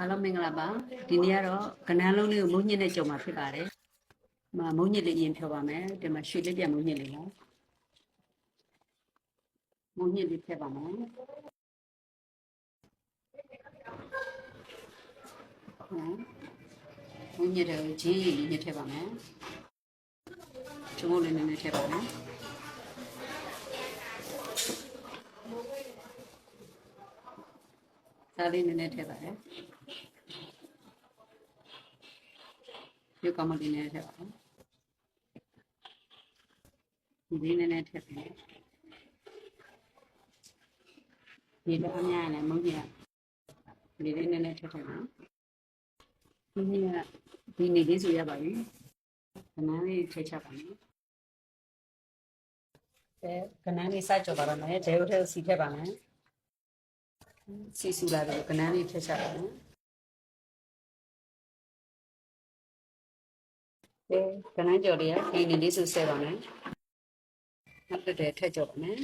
အားလုံးမင်္ဂလာပါဒီနေ့ကတော့ကနန်းလုံးလေးကိုမုံညစ်နဲ့ကြုံမှာဖြစ်ပါတယ်ဒီမှာမုံညစ်လေးရင်ဖြောပါမယ်ဒီမှာရွှေလေးပြမုံညစ်လေးပါမုံညစ်လေးဖြတ်ပါမယ်ဟမ်မုံညစ်တဲ့ဂျင်းရည်လေးညစ်ထည့်ပါမယ်ချုံမလေးနည်းနည်းထည့်ပါမယ် စားလေးနည်းနည်းထည့်ပါတယ်ရုပ်ကောင်းမလေးနဲ့ထည့်ပါဦးဒီလေးနည်းနည်းထည့်ပေးဒီတော့အများနဲ့မုန်းကြီးကဒီလေးနည်းနည်းထည့်ထည့်ပါဒီနေ့ကဒီနေ့လေးဆိုရပါပြီခဏလေးထည့်ချပါမယ်အဲခဏလေးစကြောပါတော့မယ်ဂျဲဥထဲစီထည့်ပါမယ် စီစူလာတော့ခဏလေးထည့်ချပါမယ်အဲကနန်းကြော်လေးကဒီနေလေးစုဆဲပါမယ်နောက်တစ်တဲ့ထက်ကြော်ပါမယ်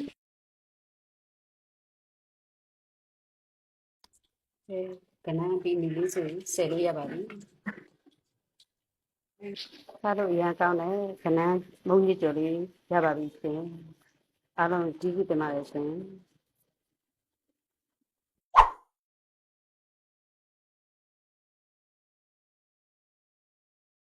အဲကနန်းပြီးနေလေးစုဆဲလို့ရပါပြီစားလို့ရမ်းကောင်းတယ်ကနန်းမုံကြီးကြော်လေးရပါပြီရှင်အားလုံးကျေးဇူးတင်ပါတယ်ရှင်